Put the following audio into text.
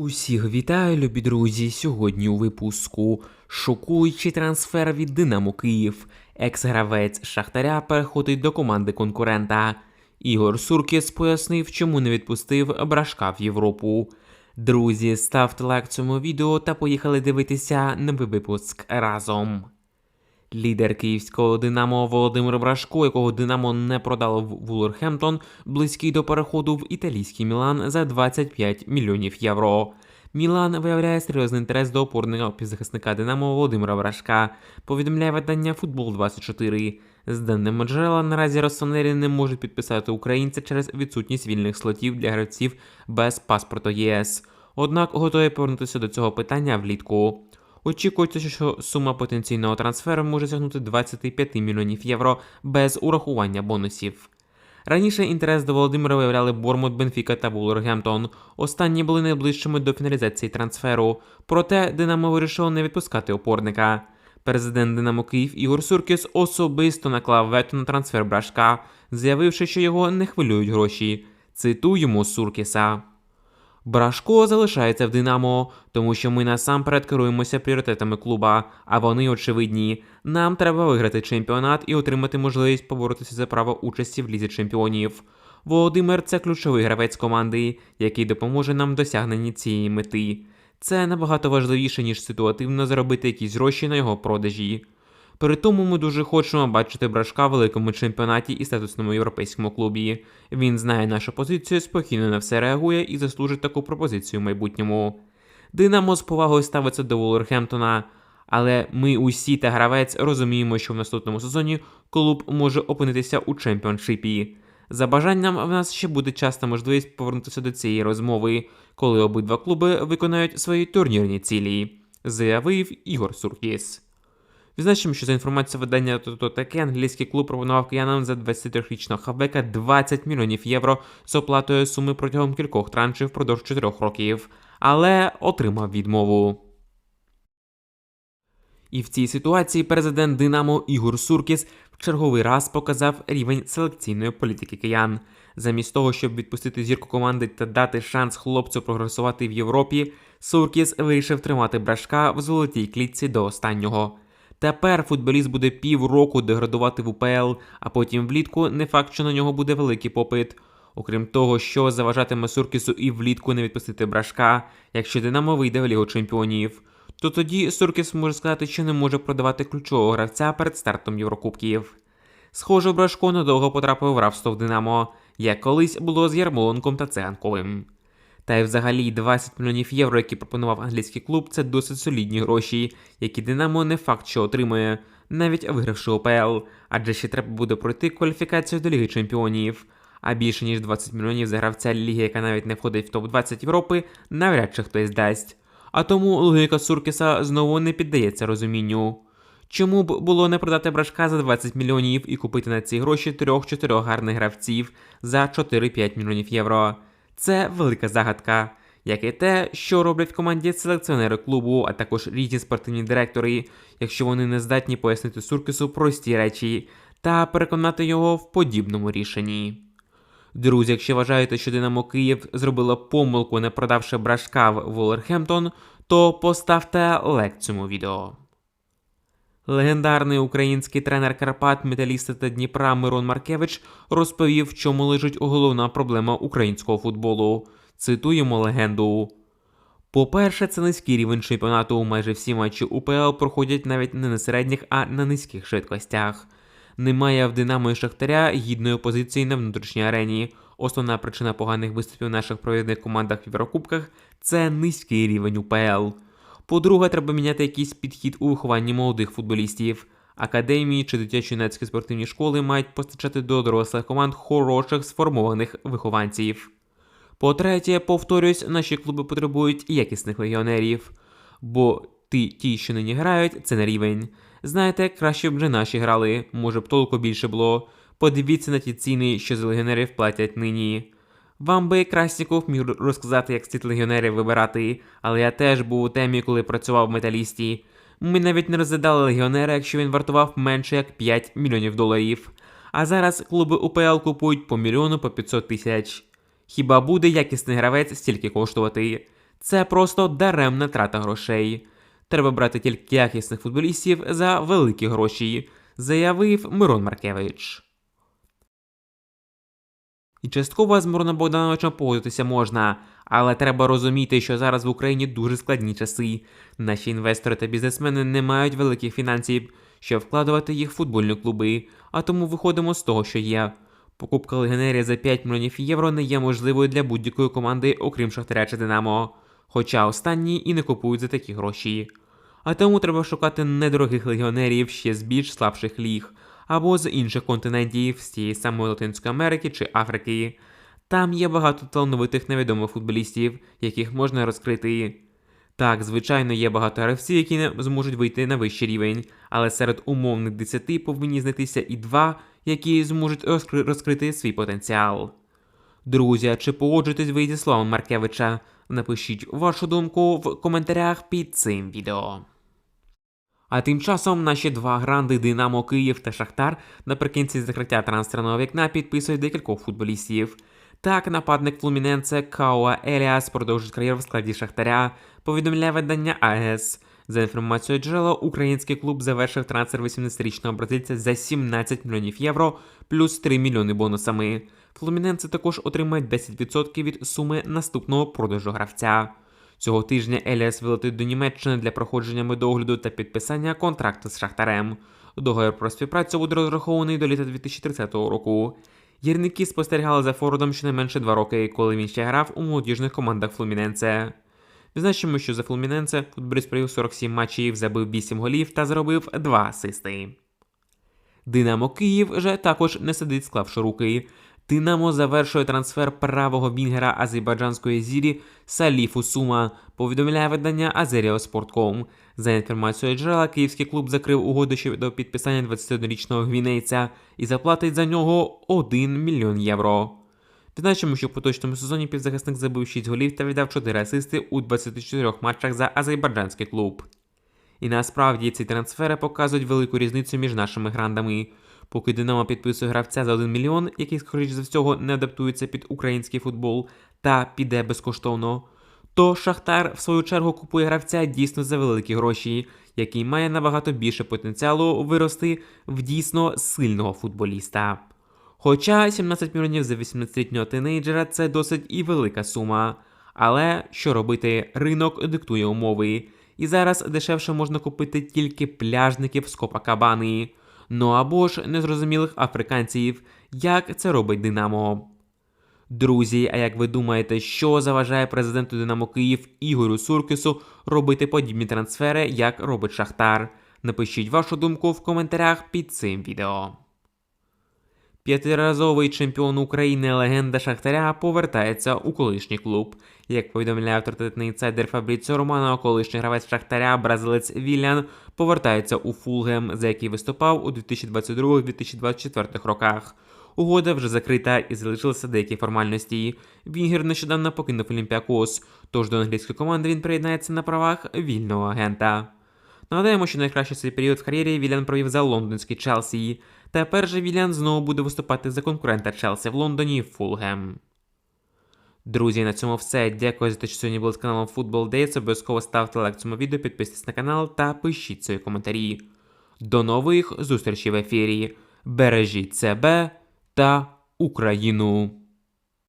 Усіх вітаю, любі друзі. Сьогодні у випуску шокуючий трансфер від Динамо Київ. Екс-гравець Шахтаря переходить до команди конкурента. Ігор Суркіс пояснив, чому не відпустив брашка в Європу. Друзі, ставте лайк цьому відео та поїхали дивитися новий випуск разом. Лідер київського Динамо Володимир Брашко, якого Динамо не продало в Вулверхемптон, близький до переходу в італійський Мілан за 25 мільйонів євро. Мілан виявляє серйозний інтерес до опорного півзахисника Динамо Володимира Брашка. Повідомляє видання Футбол 24 З даними джерела, наразі Росонері не можуть підписати українця через відсутність вільних слотів для гравців без паспорту ЄС. Однак готові повернутися до цього питання влітку. Очікується, що сума потенційного трансферу може сягнути 25 мільйонів євро без урахування бонусів. Раніше інтерес до Володимира виявляли Бормут, Бенфіка та Вулвергемптон. Останні були найближчими до фіналізації трансферу. Проте Динамо вирішило не відпускати опорника. Президент Динамо Київ Ігор Суркіс особисто наклав вето на трансфер Брашка, заявивши, що його не хвилюють гроші. Цитуємо Суркіса. Брашко залишається в Динамо, тому що ми насамперед керуємося пріоритетами клуба, а вони очевидні. Нам треба виграти чемпіонат і отримати можливість поборотися за право участі в лізі чемпіонів. Володимир це ключовий гравець команди, який допоможе нам досягненні цієї мети. Це набагато важливіше, ніж ситуативно заробити якісь гроші на його продажі. При тому ми дуже хочемо бачити брашка в великому чемпіонаті і статусному європейському клубі. Він знає нашу позицію, спокійно на все реагує і заслужить таку пропозицію в майбутньому. Динамо з повагою ставиться до Вулверхемптона, але ми усі та гравець розуміємо, що в наступному сезоні клуб може опинитися у чемпіоншипі. За бажанням в нас ще буде час та можливість повернутися до цієї розмови, коли обидва клуби виконають свої турнірні цілі, заявив Ігор Суркіс. Відзначимо, що за інформацією видання «То таке англійський клуб пропонував киянам за 23-річного хавбека 20 мільйонів євро з оплатою суми протягом кількох траншів впродовж 4 років, але отримав відмову. І в цій ситуації президент Динамо Ігор Суркіс в черговий раз показав рівень селекційної політики киян. Замість того, щоб відпустити зірку команди та дати шанс хлопцю прогресувати в Європі, Суркіс вирішив тримати брашка в золотій клітці до останнього. Тепер футболіст буде півроку деградувати в УПЛ, а потім влітку не факт, що на нього буде великий попит. Окрім того, що заважатиме Суркісу і влітку не відпустити брашка, якщо Динамо вийде в Лігу Чемпіонів, то тоді Суркіс може сказати, що не може продавати ключового гравця перед стартом Єврокубків. Схоже, Брашко надовго потрапив в рабство в Динамо, як колись було з Ярмоленком та Циганковим. Та й взагалі 20 мільйонів євро, які пропонував англійський клуб, це досить солідні гроші, які Динамо не факт, що отримує, навіть вигравши ОПЛ, адже ще треба буде пройти кваліфікацію до Ліги Чемпіонів. А більше ніж 20 мільйонів за гравця ліги, яка навіть не входить в топ-20 Європи, навряд чи хтось дасть. А тому логіка Суркіса знову не піддається розумінню. Чому б було не продати брашка за 20 мільйонів і купити на ці гроші 3-4 гарних гравців за 4-5 мільйонів євро? Це велика загадка, як і те, що роблять в команді селекціонери клубу, а також різні спортивні директори, якщо вони не здатні пояснити Суркісу прості речі та переконати його в подібному рішенні. Друзі, якщо вважаєте, що Динамо Київ зробила помилку, не продавши брашка в Волерхемптон, то поставте лайк цьому відео. Легендарний український тренер Карпат, металіста та Дніпра Мирон Маркевич розповів, в чому лежить головна проблема українського футболу. Цитуємо легенду. По-перше, це низький рівень чемпіонату. Майже всі матчі УПЛ проходять навіть не на середніх, а на низьких швидкостях. Немає в Динамо і Шахтаря гідної позиції на внутрішній арені. Основна причина поганих виступів наших провідних командах в Єврокубках це низький рівень УПЛ. По-друге, треба міняти якийсь підхід у вихованні молодих футболістів. Академії чи дитячо юнацькі спортивні школи мають постачати до дорослих команд хороших сформованих вихованців. По-третє, повторюсь, наші клуби потребують якісних легіонерів, бо ті, ті, що нині грають, це не рівень. Знаєте, краще б вже наші грали, може б толку більше було. Подивіться на ті ціни, що з легіонерів платять нині. Вам би Красніков міг розказати, як стіт легіонерів вибирати, але я теж був у темі, коли працював в металісті. Ми навіть не розглядали легіонера, якщо він вартував менше як 5 мільйонів доларів. А зараз клуби УПЛ купують по мільйону по 500 тисяч. Хіба буде якісний гравець стільки коштувати? Це просто даремна трата грошей. Треба брати тільки якісних футболістів за великі гроші, заявив Мирон Маркевич. І частково з Мироном Богдановичем погодитися можна, але треба розуміти, що зараз в Україні дуже складні часи. Наші інвестори та бізнесмени не мають великих фінансів, щоб вкладувати їх в футбольні клуби, а тому виходимо з того, що є. Покупка легенерія за 5 мільйонів євро не є можливою для будь-якої команди, окрім Шахтаря чи Динамо. Хоча останні і не купують за такі гроші. А тому треба шукати недорогих легіонерів ще з більш слабших ліг, або з інших континентів, з тієї самої Латинської Америки чи Африки. Там є багато талановитих невідомих футболістів, яких можна розкрити. Так, звичайно, є багато гравців, які не зможуть вийти на вищий рівень, але серед умовних 10 повинні знайтися і два, які зможуть розкри- розкрити свій потенціал. Друзі, чи погоджуєтесь ви зі словом Маркевича? Напишіть вашу думку в коментарях під цим відео. А тим часом наші два гранди Динамо Київ та Шахтар наприкінці закриття трансферного вікна підписують декількох футболістів. Так, нападник Флуміненце Кауа Еліас продовжить кар'єру в складі Шахтаря, повідомляє видання АЕС. За інформацією джерела, український клуб завершив трансфер 18-річного бразильця за 17 мільйонів євро плюс 3 мільйони бонусами. Флуміненце також отримає 10% від суми наступного продажу гравця. Цього тижня Еліас вилетить до Німеччини для проходження медогляду та підписання контракту з Шахтарем. Договір про співпрацю буде розрахований до літа 2030 року. Гірники спостерігали за Фордом щонайменше два роки, коли він ще грав у молодіжних командах Флуміненце. Відзначимо, що за Флуміненце футболіст провів 47 матчів, забив 8 голів та зробив 2 асисти. Динамо Київ вже також не сидить, склавши руки. Динамо завершує трансфер правого вінгера азербайджанської зірі Саліфу Сума, повідомляє видання Azerial.com. За інформацією джерела, київський клуб закрив угоду щодо підписання 21-річного гвінейця і заплатить за нього 1 мільйон євро. Відзначимо, що в поточному сезоні півзахисник забив 6 голів та віддав 4 асисти у 24 матчах за азербайджанський клуб. І насправді ці трансфери показують велику різницю між нашими грандами. Поки Динамо підписує гравця за 1 мільйон, який, скоріш за всього, не адаптується під український футбол та піде безкоштовно, то Шахтар, в свою чергу, купує гравця дійсно за великі гроші, який має набагато більше потенціалу вирости в дійсно сильного футболіста. Хоча 17 мільйонів за 18-літнього тинейджера це досить і велика сума. Але що робити, ринок диктує умови. І зараз дешевше можна купити тільки пляжників з Копакабани. Ну або ж незрозумілих африканців, як це робить Динамо. Друзі, а як ви думаєте, що заважає президенту Динамо Київ Ігорю Суркісу робити подібні трансфери, як робить Шахтар? Напишіть вашу думку в коментарях під цим відео. П'ятиразовий чемпіон України легенда Шахтаря повертається у колишній клуб. Як повідомляє авторитетний інсайдер Фабріціо Романо, колишній гравець Шахтаря, бразилець Віллян, повертається у Фулгем, за який виступав у 2022-2024 роках. Угода вже закрита і залишилися деякі формальності. Вінгер нещодавно покинув Олімпіакос, тож до англійської команди він приєднається на правах вільного агента. Нагадаємо, що найкращий цей період в кар'єрі Вілян провів за лондонський Челсі. Тепер же Вілян знову буде виступати за конкурента Челсі в Лондоні Фулгем. Друзі, на цьому все. Дякую за те, що сьогодні були з каналом Football Days. Обов'язково ставте лайк цьому відео, підписуйтесь на канал та пишіть свої коментарі. До нових зустрічей в ефірі. Бережіть себе та Україну!